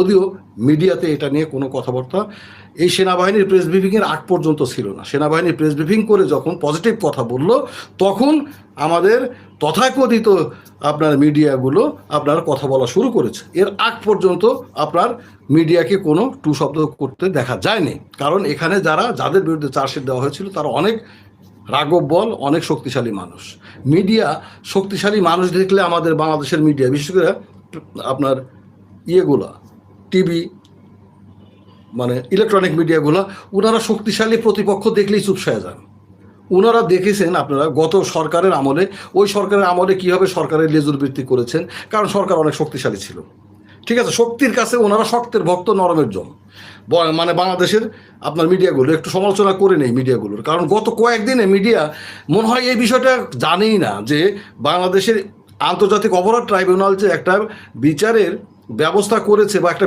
যদিও মিডিয়াতে এটা নিয়ে কোনো কথাবার্তা, এই সেনাবাহিনীর প্রেস ব্রিফিংয়ের আগ পর্যন্ত ছিল না। সেনাবাহিনীর প্রেস ব্রিফিং করে যখন পজিটিভ কথা বলল, তখন আমাদের তথাকথিত আপনার মিডিয়াগুলো আপনার কথা বলা শুরু করেছে। এর আগ পর্যন্ত আপনার মিডিয়াকে কোনো টু শব্দ করতে দেখা যায়নি। কারণ এখানে যারা, যাদের বিরুদ্ধে চার্জশিট দেওয়া হয়েছিল, তারা অনেক রাঘব বল, অনেক শক্তিশালী মানুষ। মিডিয়া শক্তিশালী মানুষ দেখলে আমাদের বাংলাদেশের মিডিয়া, বিশেষ করে আপনার ইয়েগুলা টিভি মানে ইলেকট্রনিক মিডিয়াগুলো ওনারা শক্তিশালী প্রতিপক্ষ দেখলেই চুপসায় যান। ওনারা দেখেছেন আপনারা গত সরকারের আমলে, ওই সরকারের আমলে কীভাবে সরকারের লেজুর বৃত্তি করেছেন, কারণ সরকার অনেক শক্তিশালী ছিল। ঠিক আছে, শক্তির কাছে ওনারা শক্তের ভক্ত, নরমের ব- মানে বাংলাদেশের আপনার মিডিয়াগুলো একটু সমালোচনা করে নেই মিডিয়াগুলোর কারণ গত কয়েকদিনে মিডিয়া মনে হয় এই বিষয়টা জানেই না যে বাংলাদেশের আন্তর্জাতিক অপরাধ ট্রাইব্যুনাল যে একটা বিচারের ব্যবস্থা করেছে বা একটা